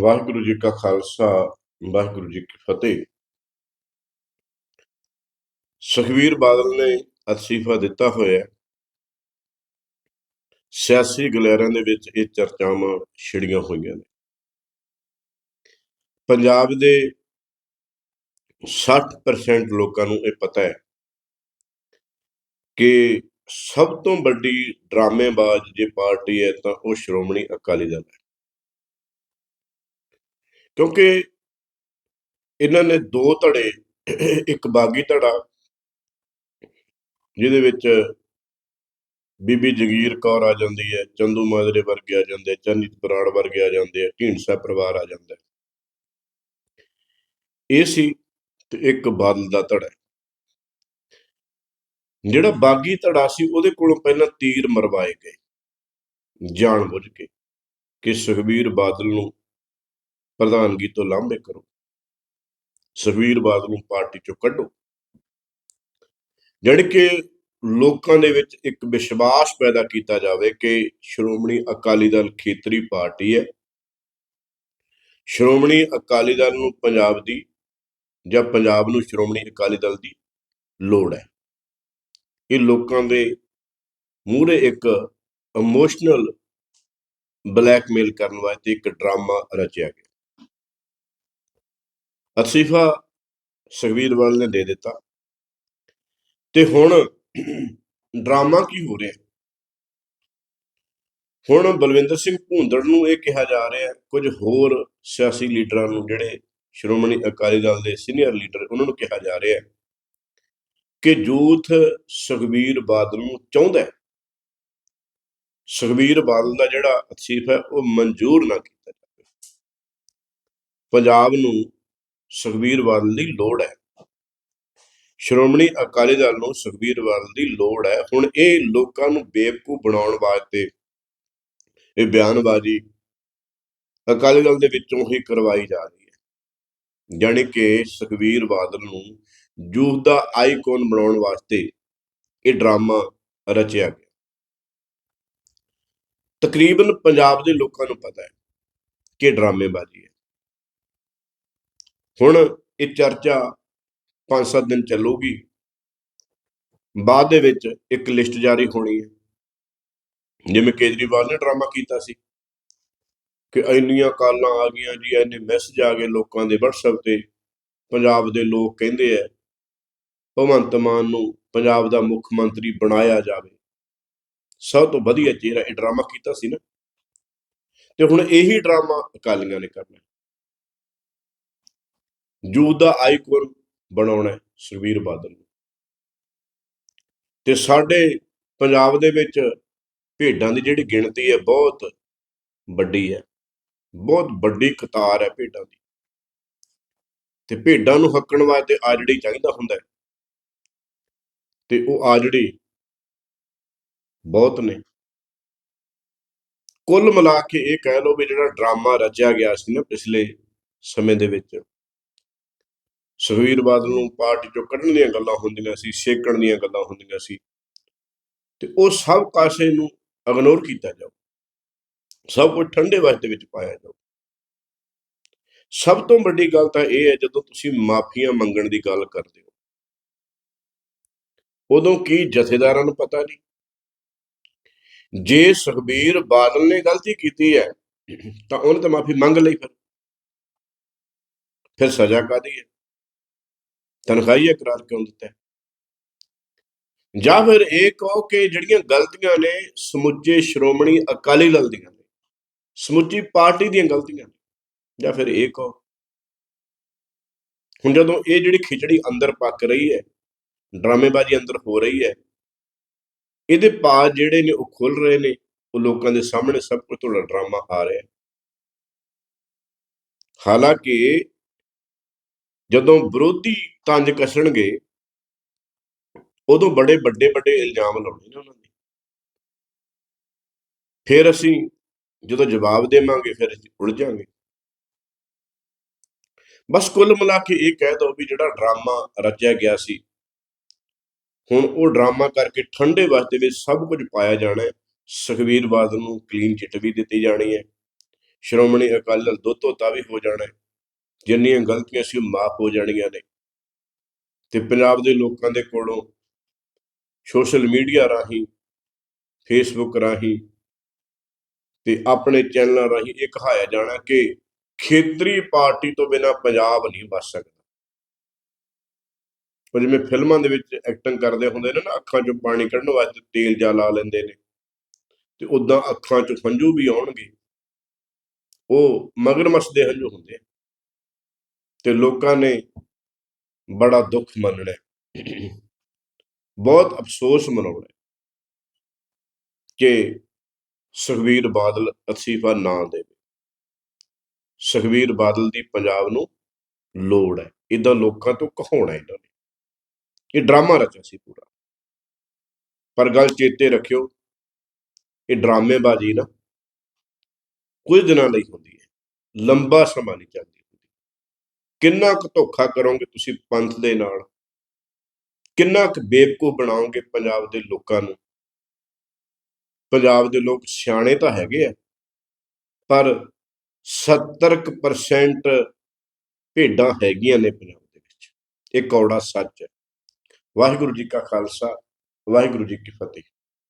ਵਾਹਿਗੁਰੂ ਜੀ ਕਾ ਖਾਲਸਾ, ਵਾਹਿਗੁਰੂ ਜੀ ਕੀ ਫਤਿਹ। ਸੁਖਵੀਰ ਬਾਦਲ ਨੇ ਅਸਤੀਫਾ ਦਿੱਤਾ ਹੋਇਆ ਸਿਆਸੀ ਗਲੈਰਾਂ ਦੇ ਵਿੱਚ ਇਹ ਚਰਚਾਵਾਂ ਛਿੜੀਆਂ ਹੋਈਆਂ ਨੇ। ਪੰਜਾਬ ਦੇ 60% ਲੋਕਾਂ ਨੂੰ ਇਹ ਪਤਾ ਹੈ ਕਿ ਸਭ ਤੋਂ ਵੱਡੀ ਡਰਾਮੇਬਾਜ਼ ਜੇ ਪਾਰਟੀ ਹੈ ਤਾਂ ਉਹ ਸ਼੍ਰੋਮਣੀ ਅਕਾਲੀ ਦਲ ਹੈ। ਕਿਉਂਕਿ ਇਹਨਾਂ ਨੇ ਦੋ ਧੜੇ ਇੱਕ ਬਾਗੀ ਧੜਾ ਜਿਹਦੇ ਵਿੱਚ ਬੀਬੀ ਜਗੀਰ ਕੌਰ ਆ ਜਾਂਦੀ ਹੈ ਚੰਦੂ ਮਾਜਰੇ ਵਰਗੇ ਆ ਜਾਂਦੇ ਆ, ਚੰਨਿਤ ਬਰਾੜ ਵਰਗੇ ਆ ਜਾਂਦੇ ਆ ਢੀਂਡਸਾ ਪਰਿਵਾਰ ਆ ਜਾਂਦਾ ਇਹ ਸੀ ਤੇ ਇੱਕ ਬਾਦਲ ਦਾ ਧੜਾ ਜਿਹੜਾ ਬਾਗੀ ਧੜਾ ਸੀ ਉਹਦੇ ਕੋਲੋਂ ਪਹਿਲਾਂ ਤੀਰ ਮਰਵਾਏ ਗਏ। ਜਾਣ ਬੁੱਝ ਕੇ ਕਿ ਸੁਖਬੀਰ ਬਾਦਲ ਨੂੰ ਪ੍ਰਧਾਨਗੀ ਤੋਂ ਲਾਂਭੇ ਕਰੋ। ਸੁਖਬੀਰ ਬਾਦਲ ਨੂੰ ਪਾਰਟੀ ਚੋਂ ਕੱਢੋ। ਜਿਹੜੀ ਕਿ ਲੋਕਾਂ ਦੇ ਵਿੱਚ ਇੱਕ ਵਿਸ਼ਵਾਸ ਪੈਦਾ ਕੀਤਾ ਜਾਵੇ ਕਿ ਸ਼੍ਰੋਮਣੀ ਅਕਾਲੀ ਦਲ ਖੇਤਰੀ ਪਾਰਟੀ ਹੈ। ਸ਼੍ਰੋਮਣੀ ਅਕਾਲੀ ਦਲ ਨੂੰ ਪੰਜਾਬ ਦੀ ਜਾਂ ਪੰਜਾਬ ਨੂੰ ਸ਼੍ਰੋਮਣੀ ਅਕਾਲੀ ਦਲ ਦੀ ਲੋੜ ਹੈ। ਇਹ ਲੋਕਾਂ ਦੇ ਮੂਹਰੇ ਇੱਕ ਇਮੋਸ਼ਨਲ ਬਲੈਕਮੇਲ ਕਰਨ ਵਾਸਤੇ ਇੱਕ ਡਰਾਮਾ ਰਚਿਆ ਗਿਆ। ਅਸੀਫਾ ਸੁਖਬੀਰ ਬਾਦਲ ਨੇ ਦੇ ਦਿੱਤਾ। ਤੇ ਹੁਣ ਡਰਾਮਾ ਕੀ ਹੋ ਰਿਹਾ? ਹੁਣ ਬਲਵਿੰਦਰ ਸਿੰਘ ਭੂੰਦੜ ਨੂੰ ਇਹ ਕਿਹਾ ਜਾ ਰਿਹਾ ਹੈ ਕੁਝ ਹੋਰ ਸਿਆਸੀ ਲੀਡਰਾਂ ਨੂੰ ਜਿਹੜੇ ਸ਼੍ਰੋਮਣੀ ਅਕਾਲੀ ਦਲ ਦੇ ਸੀਨੀਅਰ ਲੀਡਰ, ਉਹਨਾਂ ਨੂੰ ਕਿਹਾ ਜਾ ਰਿਹਾ ਕਿ ਯੂਥ ਸੁਖਬੀਰ ਬਾਦਲ ਨੂੰ ਚਾਹੁੰਦਾ ਹੈ। ਸੁਖਬੀਰ ਬਾਦਲ ਦਾ ਜਿਹੜਾ ਅਸੀਫ ਹੈ, ਉਹ ਮਨਜ਼ੂਰ ਨਾ ਕੀਤਾ ਜਾਵੇ। ਪੰਜਾਬ ਨੂੰ ਸੁਖਬੀਰ ਬਾਦਲ ਦੀ ਲੋੜ ਹੈ। ਸ਼੍ਰੋਮਣੀ ਅਕਾਲੀ ਦਲ ਨੂੰ ਸੁਖਬੀਰ ਬਾਦਲ ਦੀ ਲੋੜ ਹੈ। ਹੁਣ ਇਹ ਲੋਕਾਂ ਨੂੰ ਬੇਵਕੂਫ ਬਣਾਉਣ ਵਾਸਤੇ ਇਹ ਬਿਆਨਬਾਜ਼ੀ ਅਕਾਲੀ ਦਲ ਦੇ ਵਿੱਚੋਂ ਹੀ ਕਰਵਾਈ ਜਾ ਰਹੀ ਹੈ। ਜਾਣੀ ਕਿ ਸੁਖਬੀਰ ਬਾਦਲ ਨੂੰ ਯੂਥ ਦਾ ਆਈਕਨ ਬਣਾਉਣ ਵਾਸਤੇ ਇਹ ਡਰਾਮਾ ਰਚਿਆ ਗਿਆ। ਤਕਰੀਬਨ ਪੰਜਾਬ ਦੇ ਲੋਕਾਂ ਨੂੰ ਪਤਾ ਹੈ ਕਿ ਡਰਾਮੇਬਾਜ਼ੀ ਹੈ। ਹੁਣ ਇਹ ਚਰਚਾ 5-7 ਦਿਨ ਚੱਲੂਗੀ। ਬਾਅਦ ਦੇ ਵਿੱਚ ਇੱਕ ਲਿਸਟ ਜਾਰੀ ਹੋਣੀ ਹੈ। ਜਿਵੇਂ ਕੇਜਰੀਵਾਲ ਨੇ ਡਰਾਮਾ ਕੀਤਾ ਸੀ ਕਿ ਇੰਨੀਆਂ ਕਾਲਾਂ ਆ ਗਈਆਂ ਜੀ, ਇੰਨੇ ਮੈਸੇਜ ਆ ਗਏ ਲੋਕਾਂ ਦੇ WhatsApp ਤੇ। ਪੰਜਾਬ ਦੇ ਲੋਕ ਕਹਿੰਦੇ ਆ, ਭਗਵੰਤ ਮਾਨ ਨੂੰ ਪੰਜਾਬ ਦਾ ਮੁੱਖ ਮੰਤਰੀ ਬਣਾਇਆ ਜਾਵੇ। ਸਭ ਤੋਂ ਵਧੀਆ ਚਿਹਰਾ ਇਹ ਡਰਾਮਾ ਕੀਤਾ ਸੀ ਨਾ। ਤੇ ਹੁਣ ਇਹੀ ਡਰਾਮਾ ਅਕਾਲੀਆਂ ਨੇ ਕਰਨਾ। ਯੂਥ ਦਾ ਆਈਕਨ ਬਣਾਉਣਾ ਹੈ ਸੁਖਬੀਰ ਬਾਦਲ ਨੂੰ। ਤੇ ਸਾਡੇ ਪੰਜਾਬ ਦੇ ਵਿੱਚ ਭੇਡਾਂ ਦੀ ਜਿਹੜੀ ਗਿਣਤੀ ਹੈ ਬਹੁਤ ਵੱਡੀ ਹੈ। ਬਹੁਤ ਵੱਡੀ ਕਤਾਰ ਹੈ ਭੇਡਾਂ ਦੀ। ਤੇ ਭੇਡਾਂ ਨੂੰ ਹੱਕਣ ਵਾਸਤੇ ਆਜੜੀ ਚਾਹੀਦਾ ਹੁੰਦਾ ਤੇ ਉਹ ਆਜੜੀ ਬਹੁਤ ਨੇ। ਕੁੱਲ ਮਿਲਾ ਕੇ ਇਹ ਕਹਿ ਲਓ ਵੀ ਜਿਹੜਾ ਡਰਾਮਾ ਰਚਿਆ ਗਿਆ ਸੀ ਨਾ ਪਿਛਲੇ ਸਮੇਂ ਦੇ ਵਿੱਚ ਸੁਖਬੀਰ ਬਾਦਲ ਨੂੰ ਪਾਰਟੀ ਚੋਂ ਕੱਢਣ ਦੀਆਂ ਗੱਲਾਂ ਹੁੰਦੀਆਂ ਸੀ ਛੇਕਣ ਦੀਆਂ ਗੱਲਾਂ ਹੁੰਦੀਆਂ ਸੀ। ਤੇ ਉਹ ਸਭ ਕਾਸੇ ਨੂੰ ਇਗਨੋਰ ਕੀਤਾ ਜਾਓ ਸਭ ਕੁਝ ਠੰਡੇ ਵਾਸਤੇ ਵਿੱਚ ਪਾਇਆ ਜਾਓ ਸਭ ਤੋਂ ਵੱਡੀ ਗੱਲ ਤਾਂ ਇਹ ਹੈ, ਜਦੋਂ ਤੁਸੀਂ ਮਾਫੀਆਂ ਮੰਗਣ ਦੀ ਗੱਲ ਕਰਦੇ ਹੋ। ਉਦੋਂ ਕੀ ਜਥੇਦਾਰਾਂ ਨੂੰ ਪਤਾ ਨਹੀਂ ਜੇ ਸੁਖਬੀਰ ਬਾਦਲ ਨੇ ਗਲਤੀ ਕੀਤੀ ਹੈ, ਤਾਂ ਉਹਨੇ ਤਾਂ ਮਾਫੀ ਮੰਗ ਲਈ ਫਿਰ। ਫਿਰ ਸਜ਼ਾ ਕਾਦੀ ਹੈ? ਤਨਖਾਹੀਆ ਕਰਾਰ ਕਿਉਂ ਦਿੱਤਾ? ਜਾਂ ਫਿਰ ਇਹ ਕਹੋ ਕਿ ਜਿਹੜੀਆਂ ਗਲਤੀਆਂ ਨੇ, ਸਮੁੱਚੇ ਸ਼੍ਰੋਮਣੀ ਅਕਾਲੀ ਦਲ ਦੀਆਂ ਨੇ, ਸਮੁੱਚੀ ਪਾਰਟੀ ਦੀਆਂ ਗਲਤੀਆਂ ਨੇ, ਜਾਂ ਫਿਰ ਇਹ ਕਹੋ, ਹੁਣ ਜਦੋਂ ਇਹ ਜਿਹੜੀ ਖਿਚੜੀ ਅੰਦਰ ਪੱਕ ਰਹੀ ਹੈ, ਡਰਾਮੇਬਾਜ਼ੀ ਅੰਦਰ ਹੋ ਰਹੀ ਹੈ, ਇਹਦੇ ਪਾਜ ਜਿਹੜੇ ਨੇ ਉਹ ਖੁੱਲ ਰਹੇ ਨੇ, ਉਹ ਲੋਕਾਂ ਦੇ ਸਾਹਮਣੇ ਸਭ ਕੁਝ ਤੁਹਾਡਾ ਡਰਾਮਾ ਆ ਰਿਹਾ ਹਾਲਾਂਕਿ ਜਦੋਂ ਵਿਰੋਧੀ ਤੰਜ ਕੱਸਣਗੇ, ਉਦੋਂ ਬੜੇ ਵੱਡੇ ਵੱਡੇ ਇਲਜ਼ਾਮ ਲਾਉਣੇ ਨੇ ਉਹਨਾਂ ਨੇ ਫਿਰ ਅਸੀਂ ਜਦੋਂ ਜਵਾਬ ਦੇਵਾਂਗੇ, ਫਿਰ ਅਸੀਂ ਉਲਝਾਂਗੇ ਬਸ ਕੁੱਲ ਮਿਲਾ ਕੇ ਇਹ ਕਹਿ ਦੋ ਵੀ ਜਿਹੜਾ ਡਰਾਮਾ ਰਚਿਆ ਗਿਆ ਸੀ, ਹੁਣ ਉਹ ਡਰਾਮਾ ਕਰਕੇ ਠੰਡੇ ਵਾਸਤੇ ਵਿੱਚ ਸਭ ਕੁਝ ਪਾਇਆ ਜਾਣਾ ਹੈ। ਸੁਖਬੀਰ ਬਾਦਲ ਨੂੰ ਕਲੀਨ ਚਿੱਟ ਵੀ ਦਿੱਤੀ ਜਾਣੀ ਹੈ। ਸ਼੍ਰੋਮਣੀ ਅਕਾਲੀ ਦਲ ਦੁੱਧ ਧੋਤਾ ਵੀ ਹੋ ਜਾਣਾ ਹੈ। ਜਿੰਨੀਆਂ ਗਲਤੀਆਂ ਸੀ ਉਹ ਮਾਫ ਹੋ ਜਾਣੀਆਂ ਨੇ। ਤੇ ਪੰਜਾਬ ਦੇ ਲੋਕਾਂ ਦੇ ਕੋਲੋਂ ਸੋਸ਼ਲ ਮੀਡੀਆ ਰਾਹੀਂ, ਫੇਸਬੁੱਕ ਰਾਹੀਂ ਤੇ ਆਪਣੇ ਚੈਨਲਾਂ ਰਾਹੀਂ ਇਹ ਕਹਾਇਆ ਜਾਣਾ ਕਿ ਖੇਤਰੀ ਪਾਰਟੀ ਤੋਂ ਬਿਨਾ ਪੰਜਾਬ ਨਹੀਂ ਬਚ ਸਕਦਾ। ਉਹ ਜਿਵੇਂ ਫਿਲਮਾਂ ਦੇ ਵਿੱਚ ਐਕਟਿੰਗ ਕਰਦੇ ਹੁੰਦੇ ਨੇ ਨਾ, ਅੱਖਾਂ 'ਚੋਂ ਪਾਣੀ ਕੱਢਣ ਵਾਸਤੇ ਤੇਲ ਜਾ ਲਾ ਲੈਂਦੇ ਨੇ। ਤੇ ਉਦਾਂ ਅੱਖਾਂ 'ਚੋਂ ਹੰਝੂ ਵੀ ਆਉਣਗੇ। ਉਹ ਮਗਰਮੱਛ ਦੇ ਹੰਝੂ ਹੁੰਦੇ ਤੇ ਲੋਕਾਂ ਨੇ ਬੜਾ ਦੁੱਖ ਮੰਨਣਾ ਬਹੁਤ ਅਫਸੋਸ ਮਨਾਉਣਾ ਕਿ ਸੁਖਬੀਰ ਬਾਦਲ ਅਸੀਫਾ ਨਾ ਦੇਵੇ। ਸੁਖਬੀਰ ਬਾਦਲ ਦੀ ਪੰਜਾਬ ਨੂੰ ਲੋੜ ਹੈ। ਇਦਾਂ ਲੋਕਾਂ ਤੋਂ ਕਹਾਉਣਾ ਇਹਨਾਂ ਨੇ ਇਹ ਡਰਾਮਾ ਰਚਿਆ ਸੀ ਪੂਰਾ। ਪਰ ਗੱਲ ਚੇਤੇ ਰੱਖਿਓ, ਇਹ ਡਰਾਮੇਬਾਜ਼ੀ ਨਾ ਕੁਝ ਦਿਨਾਂ ਲਈ ਹੁੰਦੀ ਹੈ। ਲੰਬਾ ਸਮਾਂ ਨਹੀਂ ਚੱਲਦੀ। ਕਿੰਨਾ ਕੁ ਧੋਖਾ ਕਰੋਗੇ ਤੁਸੀਂ ਪੰਥ ਦੇ ਨਾਲ? ਕਿੰਨਾ ਕੁ ਬੇਵਕੂਫ ਬਣਾਓਗੇ ਪੰਜਾਬ ਦੇ ਲੋਕਾਂ ਨੂੰ? ਪੰਜਾਬ ਦੇ ਲੋਕ ਸਿਆਣੇ ਤਾਂ ਹੈਗੇ ਆ, ਪਰ 70% ਭੇਡਾਂ ਹੈਗੀਆਂ ਨੇ ਪੰਜਾਬ ਦੇ ਵਿੱਚ। ਇਹ ਕੌੜਾ ਸੱਚ ਹੈ। ਵਾਹਿਗੁਰੂ ਜੀ ਕਾ ਖਾਲਸਾ, ਵਾਹਿਗੁਰੂ ਜੀ ਕੀ ਫਤਿਹ।